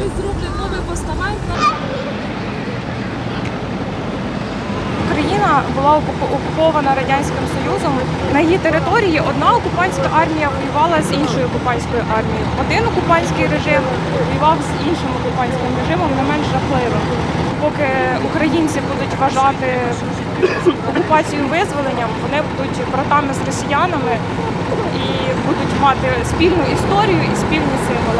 Коли зроблять новий постамент, Україна була окупована радянським союзом. На її території одна окупантська армія воювала з іншою окупантською армією. Один окупантський режим воював з іншим окупантським режимом не менш жахливим. Поки українці будуть вважати окупацію визволенням, вони будуть братами з росіянами і будуть мати спільну історію і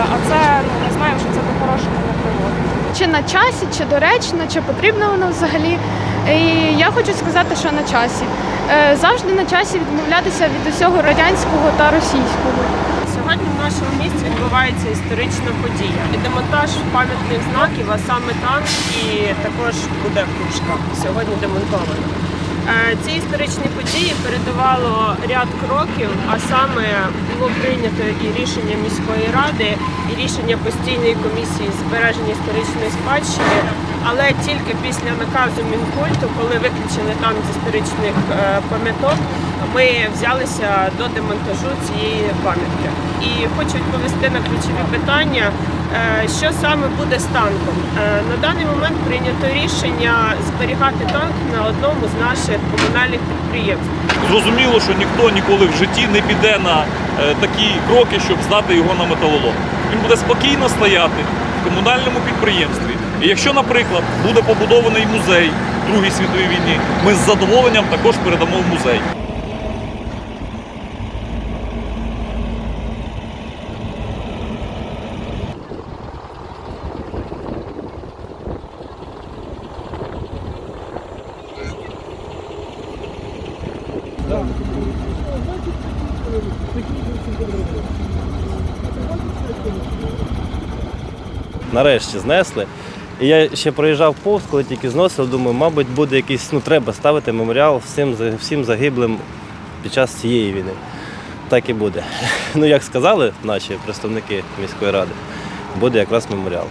спільні. А це ну ми знаємо, що це до хорошого не приводить. чи на часі, чи доречно, чи потрібно воно взагалі. І я хочу сказати, що на часі. Е, Завжди на часі відмовлятися від усього радянського та російського. Сьогодні в нашому місті відбувається історична подія. І демонтаж пам'ятних знаків, а саме танк, і також буде кружка. Сьогодні демонтовано. Е, Ці історичні події передувало ряд кроків, а саме було прийнято і рішення міської ради, і рішення постійної комісії збереження історичної спадщини. Але тільки після наказу Мінкульту, коли виключили там з історичних е, пам'яток, ми взялися до демонтажу цієї пам'ятки. І хочу відповісти на ключові питання, що саме буде з танком. Е, На даний момент прийнято рішення зберігати танк на одному з наших комунальних підприємств. Зрозуміло, що ніхто ніколи в житті не піде на е, такі кроки, щоб здати його на металолом. Він буде спокійно стояти в комунальному підприємстві. І якщо, наприклад, буде побудований музей Другої світової війни, ми з задоволенням також передамо в музей. Нарешті знесли. І я ще проїжджав повз, коли тільки зносив, думаю, мабуть, буде якийсь, ну треба ставити меморіал всім всім загиблим під час цієї війни. Так і буде. Ну, як сказали наші представники міської ради, буде якраз меморіал.